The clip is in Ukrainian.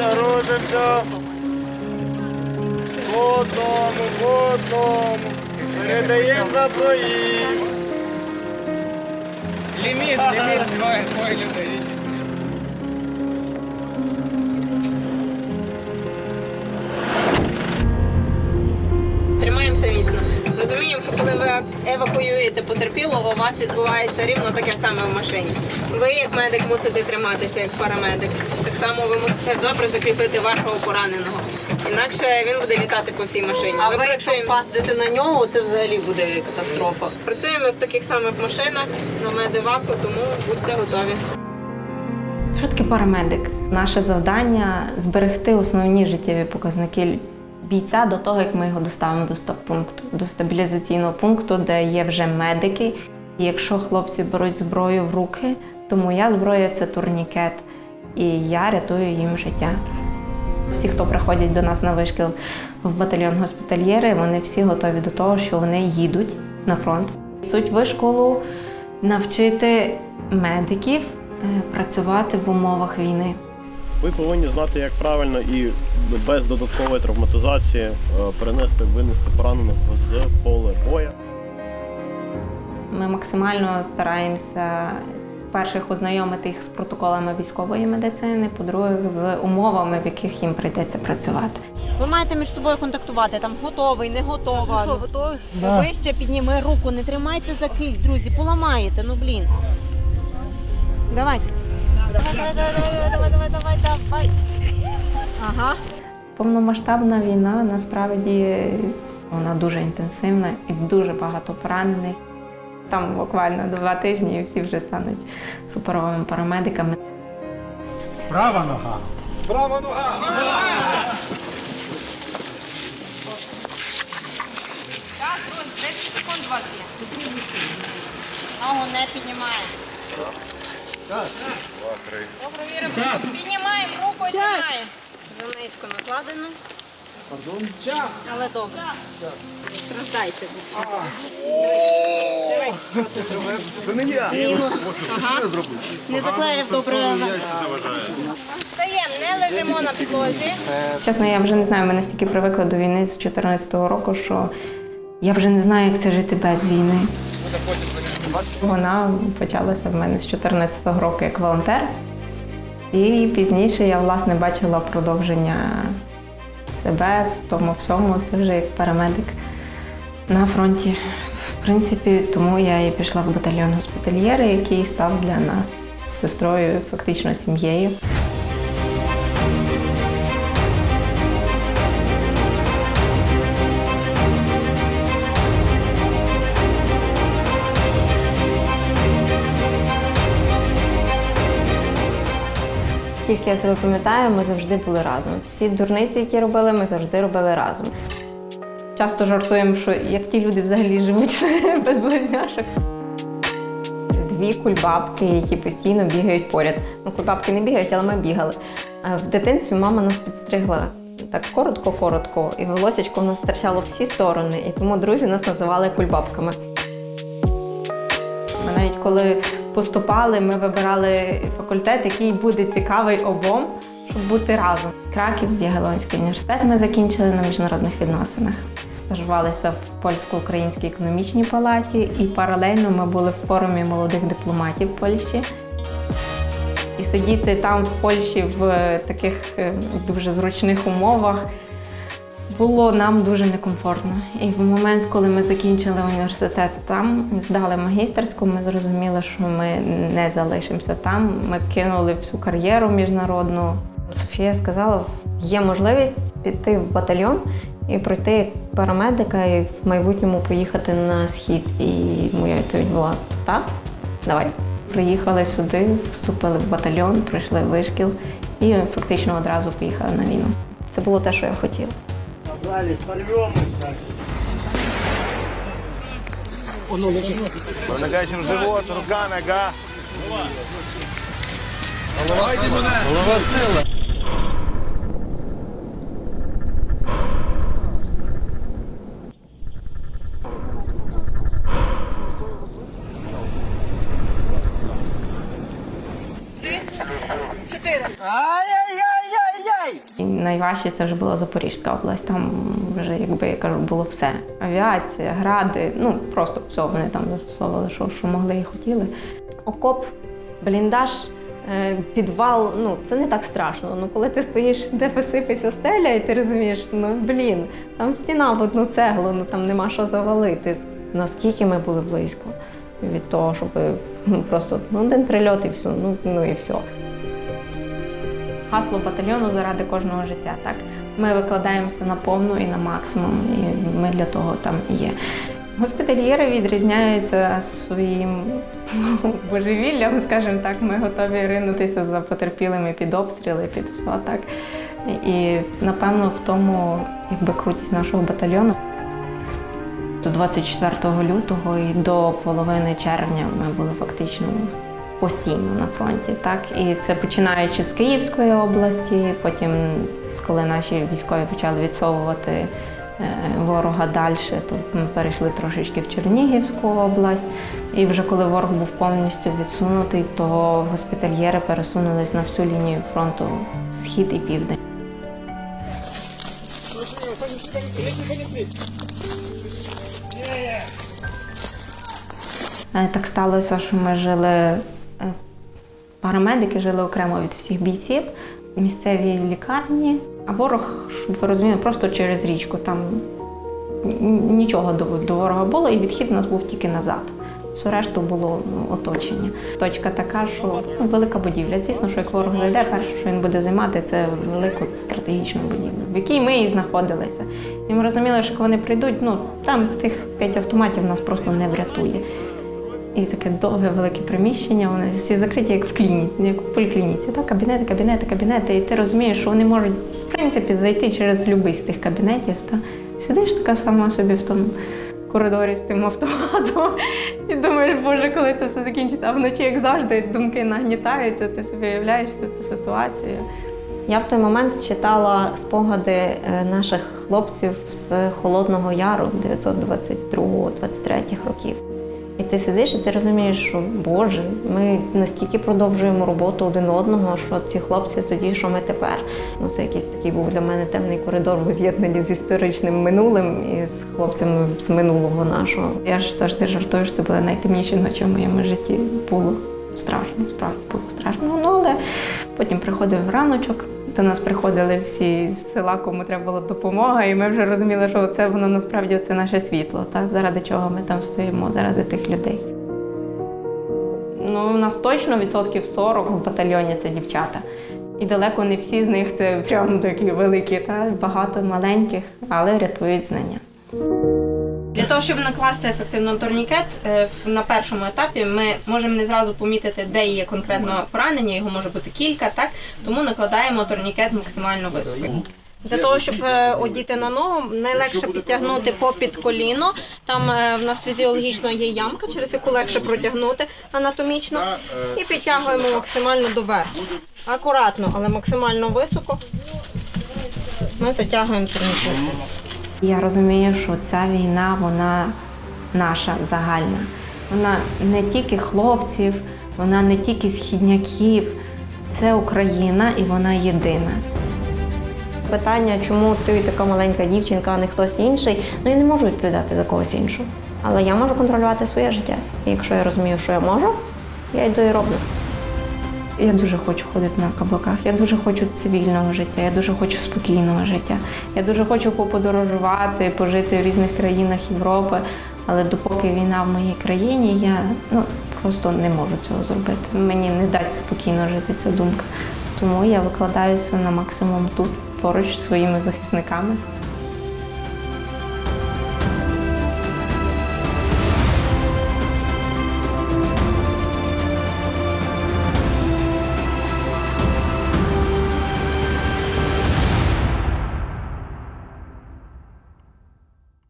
грузимося, грузимося. По одному, по одному. Передаємо за проїзд. Ліміт, ліміт, двоє, двоє людей. Тримаємося міцно. Розуміємо, що коли ви евакуюєте потерпілого, у вас відбувається рівно таке саме в машині. Ви, як медик, мусите триматися як парамедик. Так само ви мусите добре закріпити вашого пораненого. Інакше він буде літати по всій машині. А Ми ви, якщо впастете на нього, це взагалі буде катастрофа. Працюємо в таких самих машинах на медиваку, тому будьте готові. Що таке парамедик? Наше завдання зберегти основні життєві показники бійця до того, як ми його доставимо до стаб-пункту, до стабілізаційного пункту, де є вже медики. І якщо хлопці беруть зброю в руки, то моя зброя це турнікет, і я рятую їм життя. Всі, хто приходять до нас на вишкіл в батальйон госпітальєри, вони всі готові до того, що вони їдуть на фронт. Суть вишколу навчити медиків е, працювати в умовах війни. Ви повинні знати, як правильно і без додаткової травматизації е, перенести, винести поранених з поля боя. Ми максимально стараємося перших ознайомити їх з протоколами військової медицини, по-друге, з умовами, в яких їм прийдеться працювати. Ви маєте між собою контактувати, там готовий, не готова. Ну, що, готовий? Вище підніми руку, не тримайте за кисть, друзі, поламаєте, ну блін. Давайте. Давай, давай, давай, давай, давай. Ага. Повномасштабна війна насправді вона дуже інтенсивна і дуже багато поранених. Там буквально два тижні і всі вже стануть суперовими парамедиками. Права нога. Права нога. Так, 10 секунд у вас є. Ногу не піднімаємо. Добре, віримо. Піднімаємо руку тримаємо. Занизько накладено. Пардон? Але добре. Страждайте. Це не я. Мінус. Ага. Не заклеїв добре. Стаємо, не лежимо на підлозі. Чесно, я вже не знаю, ми настільки привикли до війни з 2014 року, що я вже не знаю, як це жити без війни. Вона почалася в мене з 2014 року як волонтер. І пізніше я власне бачила продовження себе в тому всьому. Це вже як парамедик на фронті. В принципі, тому я і пішла в батальйон госпітальєри, який став для нас з сестрою фактично сім'єю. Скільки я себе пам'ятаю, ми завжди були разом. Всі дурниці, які робили, ми завжди робили разом. Часто жартуємо, що як ті люди взагалі живуть без близняшок. Дві кульбабки, які постійно бігають поряд. Ну, кульбабки не бігають, але ми бігали. В дитинстві мама нас підстригла так коротко-коротко, і волосечко в нас стирчало всі сторони, і тому друзі нас називали кульбабками. Навіть коли поступали, ми вибирали факультет, який буде цікавий обом, щоб бути разом. Краків, Ягелонський університет ми закінчили на міжнародних відносинах. Стажувалися в польсько-українській економічній палаті, і паралельно ми були в форумі молодих дипломатів Польщі. І сидіти там в Польщі в таких е, дуже зручних умовах було нам дуже некомфортно. І в момент, коли ми закінчили університет там, здали магістерську, ми зрозуміли, що ми не залишимося там. Ми кинули всю кар'єру міжнародну. Софія сказала, є можливість піти в батальйон і пройти парамедика і в майбутньому поїхати на схід. І моя відповідь була так, давай. Приїхали сюди, вступили в батальйон, пройшли вишкіл і фактично одразу поїхали на війну. Це було те, що я хотіла. Залез, порвем Промыкающим живот, рука, нога. Голова. Голова целая. І найважче це вже була Запорізька область. Там вже, якби я кажу, було все. Авіація, гради, ну просто все вони там застосовували, що, що могли і хотіли. Окоп, бліндаж, е, підвал, ну це не так страшно. Ну коли ти стоїш, де посипеться стеля, і ти розумієш, ну блін, там стіна в одну цеглу, ну там нема що завалити. Наскільки ми були близько від того, щоб ну, просто ну, один прильот і все, ну, ну і все. Гасло батальйону заради кожного життя. Так ми викладаємося на повну і на максимум, і ми для того там є. Госпітальєри відрізняються своїм божевіллям, скажімо так. Ми готові ринутися за потерпілими під обстріли, під все так. І напевно в тому якби крутість нашого батальйону. До 24 лютого і до половини червня ми були фактично постійно на фронті. Так? І це починаючи з Київської області, потім, коли наші військові почали відсовувати е, ворога далі, то ми перейшли трошечки в Чернігівську область. І вже коли ворог був повністю відсунутий, то госпітальєри пересунулись на всю лінію фронту схід і південь. Е, Так сталося, що ми жили, парамедики жили окремо від всіх бійців в місцевій лікарні. А ворог, щоб ви розуміли, просто через річку. Там нічого до, ворога було, і відхід у нас був тільки назад. Все решту було ну, оточення. Точка така, що ну, велика будівля. Звісно, що як ворог зайде, перше, що він буде займати, це велику стратегічну будівлю, в якій ми і знаходилися. І ми розуміли, що як вони прийдуть, ну там тих п'ять автоматів нас просто не врятує. І таке довге велике приміщення, вони всі закриті, як в клініці, як в поліклініці. Так? Кабінети, кабінети, кабінети. І ти розумієш, що вони можуть, в принципі, зайти через будь-який з тих кабінетів. Та? Сидиш така сама собі в тому коридорі з тим автоматом і думаєш, боже, коли це все закінчиться. А вночі, як завжди, думки нагнітаються, ти собі уявляєш всю цю ситуацію. Я в той момент читала спогади е, наших хлопців з Холодного Яру 922-23 років. І ти сидиш і ти розумієш, що Боже, ми настільки продовжуємо роботу один одного, що ці хлопці тоді, що ми тепер. Ну це якийсь такий був для мене темний коридор в з'єднанні з історичним минулим і з хлопцями з минулого нашого. Я ж завжди жартую, що це були найтемніші ночі в моєму житті. Було страшно, справді було страшно. Ну але потім приходив раночок. До нас приходили всі з села, кому треба була допомога, і ми вже розуміли, що це воно насправді це наше світло, та заради чого ми там стоїмо, заради тих людей. Ну, у нас точно відсотків 40 в батальйоні це дівчата. І далеко не всі з них це прямо такі великі, та багато маленьких, але рятують знання. Для того, щоб накласти ефективно турнікет, е, на першому етапі ми можемо не зразу помітити, де є конкретно поранення, його може бути кілька, так? Тому накладаємо турнікет максимально високо. Для того, щоб е, одіти на ногу, найлегше підтягнути попід коліно. Там е, в нас фізіологічно є ямка, через яку легше протягнути анатомічно. І підтягуємо максимально доверху. Акуратно, але максимально високо. Ми затягуємо турнікет. Я розумію, що ця війна, вона наша загальна. Вона не тільки хлопців, вона не тільки східняків. Це Україна і вона єдина. Питання, чому ти така маленька дівчинка, а не хтось інший, ну я не можу відповідати за когось іншого. Але я можу контролювати своє життя. І якщо я розумію, що я можу, я йду і роблю. Я дуже хочу ходити на каблуках, я дуже хочу цивільного життя, я дуже хочу спокійного життя. Я дуже хочу поподорожувати, пожити в різних країнах Європи. Але допоки війна в моїй країні, я ну, просто не можу цього зробити. Мені не дасть спокійно жити ця думка. Тому я викладаюся на максимум тут, поруч зі своїми захисниками.